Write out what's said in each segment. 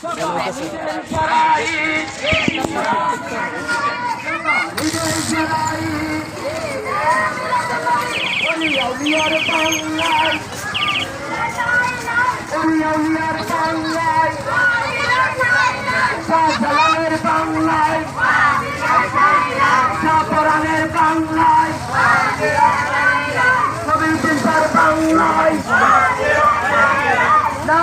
বাংলায় বাংলায় চিন্তার বাংলায় না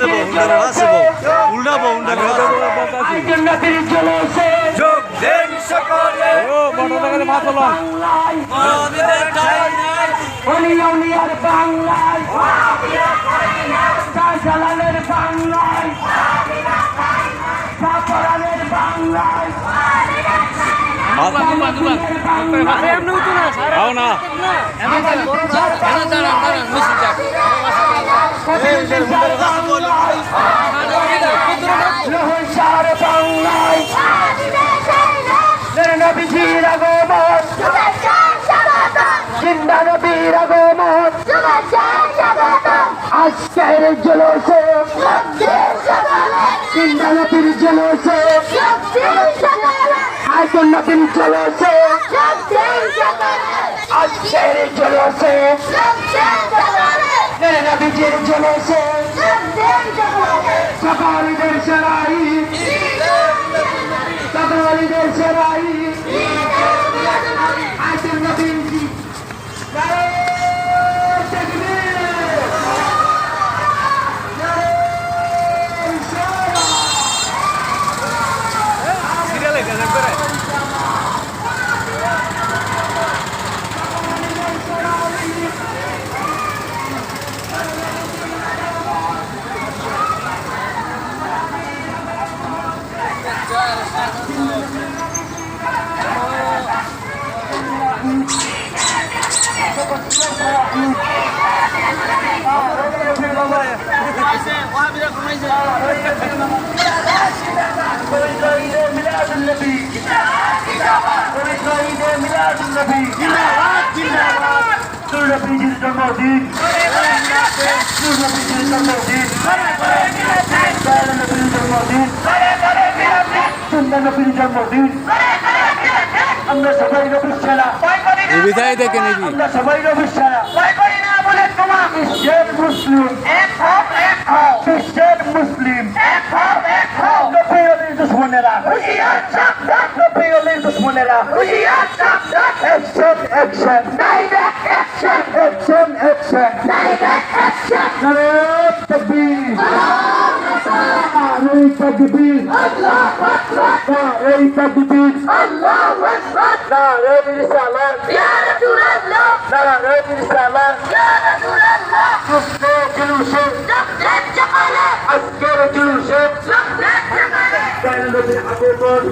বাসবো আজকের নবীর জলসে যোগ দেন সকলে ও বড় লাগালে বাংলায় ঠাই নাই অলি উলিয়ার বাংলায় শাহজালালের বাংলায় শাহপরানের বাংলায় আও না লোহসার বাংলায় নবীজির আগমন। জিন্দা নবীর আগমন। আজকের জলসে। জিন্দা নবীর জলসে। আজকের নবীর জলসে। আজকের জলসে। নবীজির জলসে। সকালীদের সেরাই ذرائي নবীজির জন্মদিন নবীজির জন্মদিন নবীর জন্মদিন নবীর জন্মদিন আমরা সবাই নবীর সেরা বিদায় দেখে নিবি। আমরা সবাই নবীর সেরা বিশ্বের মুসলিম। বিশ্বের মুসলিম। নবী অলির দুশ্মনেরা। নবী অলির দুশ্মনেরা। অ্যাকশন অ্যাকশন অ্যাকশন অ্যাকশন নারে তকবীর নারে তকবীর নারে তকবীর নারে রিসালাত নারে রিসালাত